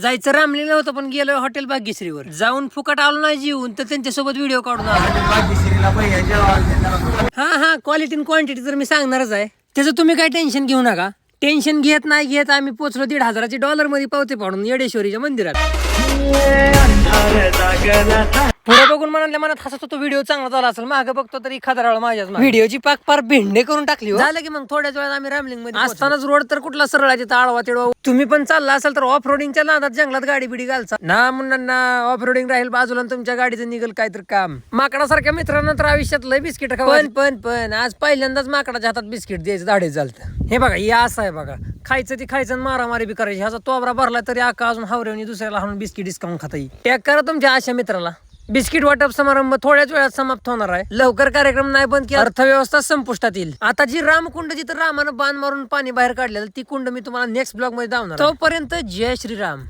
जायचं रामलीला होतं पण गेलो हॉटेल भाग्यश्रीवर. जाऊन फुकट आलो नाही जीवन तर त्यांच्यासोबत व्हिडिओ काढून आलो. हा हा क्वालिटी आणि क्वांटिटी तर मी सांगणारच आहे. त्याचं तुम्ही काय टेन्शन घेऊ नका. टेन्शन घेत नाही घेत आम्ही पोचलो दीड हजाराची डॉलरमध्ये पावते पाडून येडेश्वरीच्या मंदिरात. पुढे बघून म्हणाल्या मनात हसत होतो व्हिडिओ चांगला झाला असेल मागे बघतो तरी एखादा माझ्याच व्हिडिओची पाक पार भेंडे करून टाकली हो. झालं की मग थोड्याच वेळात आम्ही रामलिंगमध्ये असतानाच रोड तर कुठला सरळ आहे तिथं आळवा तिडवा तुम्ही पण चालला असेल तर ऑफ रोडिंगच्या नादात जंगलात गाडी बिडी घालचा. ना मुलांना ऑफ रोडिंग राहील बाजूला आणि तुमच्या गाडीचं निघेल काय तर काम. माकडासारख्या मित्रांना तर आयुष्यात लय बिस्किट पण पण पण आज पहिल्यांदाच माकडाच्या हातात बिस्किट द्यायचं धाडे झालं हे बघा हे असं आहे बघा. खायचं ते खायचं आणि मारामारी बी करायची. ह्याचा तोबरा भरला तरी आका अजून हावरेवणी दुसऱ्याला हाणून बिस्किट डिस्काउंट खाता येईल टॅग करा तुमच्या अशा मित्राला. बिस्किट वाटप समारंभ थोड्याच वेळात समाप्त होणार आहे. लवकर कार्यक्रम नाही बंद केला. अर्थव्यवस्था संपुष्टात येईल. आता जी रामकुंड जिथं रामानं बाण मारून पाणी बाहेर काढलेलं ती कुंड मी तुम्हाला नेक्स्ट ब्लॉगमध्ये दावणार तोपर्यंत जय श्रीराम.